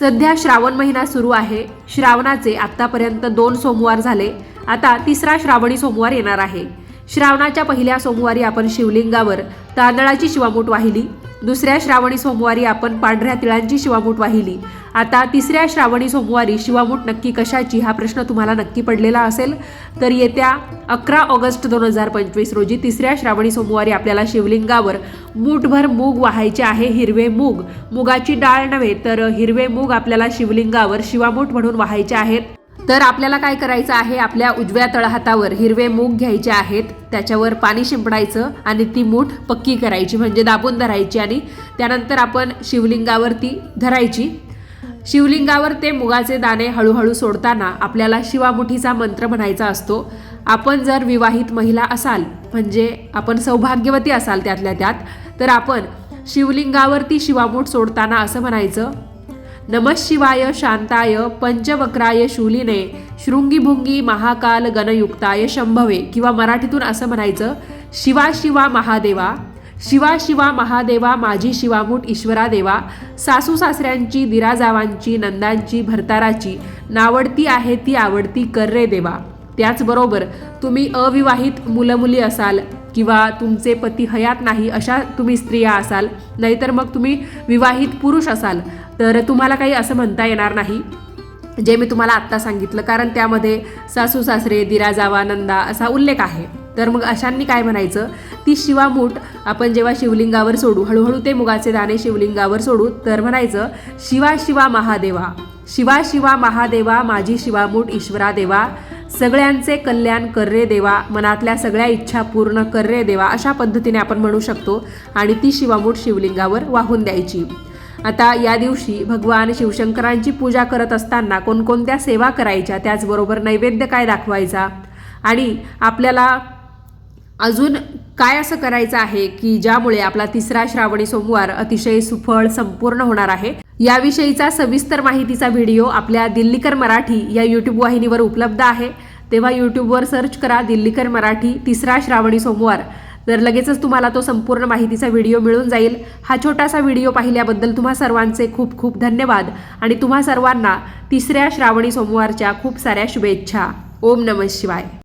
सध्या श्रावण महिना सुरू आहे. श्रावणाचे आत्तापर्यंत दोन सोमवार झाले. आता तिसरा श्रावणी सोमवार येणार आहे. श्रावणाच्या पहिल्या सोमवारी आपण शिवलिंगावर तांदळाची शिवामूठ वाहिली. दुसऱ्या श्रावणी सोमवारी आपण पांढऱ्या तिळांची शिवामूठ वाहिली. आता तिसऱ्या श्रावणी सोमवारी शिवामूठ नक्की कशाची हा प्रश्न तुम्हाला नक्की पडलेला असेल. तर येत्या अकरा ऑगस्ट दोन हजार पंचवीस रोजी तिसऱ्या श्रावणी सोमवारी आपल्याला शिवलिंगावर मूठभर मूग वाहायचे आहे हिरवे मूग. मुगाची डाळ नव्हे तर हिरवे मूग आपल्याला शिवलिंगावर शिवामूठ म्हणून वाहायचे आहेत. तर आपल्याला काय करायचं आहे? आपल्या उजव्या तळहातावर हिरवे मूग घ्यायचे आहेत. त्याच्यावर पाणी शिंपडायचं आणि ती मूठ पक्की करायची म्हणजे दाबून धरायची आणि त्यानंतर आपण शिवलिंगावर ती धरायची. शिवलिंगावर ते मुगाचे दाणे हळूहळू सोडताना आपल्याला शिवामुठीचा मंत्र म्हणायचा असतो आपण जर विवाहित महिला असाल म्हणजे आपण सौभाग्यवती असाल त्यातल्या त्यात तर आपण शिवलिंगावरती शिवामूठ सोडताना असं म्हणायचं नमः शिवाय शांताय पंचवक्राय शूलिने शृंगीभुंगी महाकाल गणयुक्ताय शंभवे. किंवा मराठीतून असं म्हणायचं शिवा शिवा महादेवा शिवा शिवा महादेवा माझी शिवामूठ ईश्वरा देवा सासू सासऱ्यांची दिराजावांची नंदांची भरताराची नावडती आहे ती आवडती कर रे देवा. त्याचबरोबर तुम्ही अविवाहित मुलं मुली असाल किंवा तुमचे पती हयात नाही अशा तुम्ही स्त्रिया असाल नाहीतर मग तुम्ही विवाहित पुरुष असाल तर तुम्हाला काही असं म्हणता येणार नाही जे मी तुम्हाला आत्ता सांगितलं. कारण त्यामध्ये सासू सासरे दिरा जावा नंदा असा उल्लेख आहे. तर मग अशांनी काय म्हणायचं? ती शिवामूठ आपण जेव्हा शिवलिंगावर सोडू हळूहळू ते मुगाचे दाणे शिवलिंगावर सोडू तर म्हणायचं शिवा शिवा महादेवा शिवा शिवा महादेवा माझी शिवामूठ ईश्वरा देवा सगळ्यांचे कल्याण कर रे देवा मनातल्या सगळ्या इच्छा पूर्ण कर रे देवा अशा पद्धतीने आपण म्हणू शकतो आणि ती शिवामूठ शिवलिंगावर वाहून द्यायची. आता या दिवशी भगवान शिवशंकरांची पूजा करत असताना कोणकोणत्या सेवा करायच्या त्याचबरोबर नैवेद्य काय दाखवायचा? आणि आपल्याला अजून काय असं करायचं आहे की ज्यामुळे आपला तिसरा श्रावणी सोमवार अतिशय सुफळ संपूर्ण होणार आहे? याविषयीचा सविस्तर माहितीचा व्हिडिओ आपल्या दिल्लीकर मराठी या यूट्यूब वाहिनीवर उपलब्ध आहे. तेव्हा यूट्यूबवर सर्च करा दिल्लीकर मराठी तिसरा श्रावणी सोमवार. तर लगेचच तुम्हाला तो संपूर्ण माहितीचा व्हिडिओ मिळून जाईल. हा छोटासा व्हिडिओ पाहिल्याबद्दल तुम्हा सर्वांचे खूप खूप धन्यवाद आणि तुम्हा सर्वांना तिसऱ्या श्रावणी सोमवारच्या खूप साऱ्या शुभेच्छा. ओम नमः शिवाय.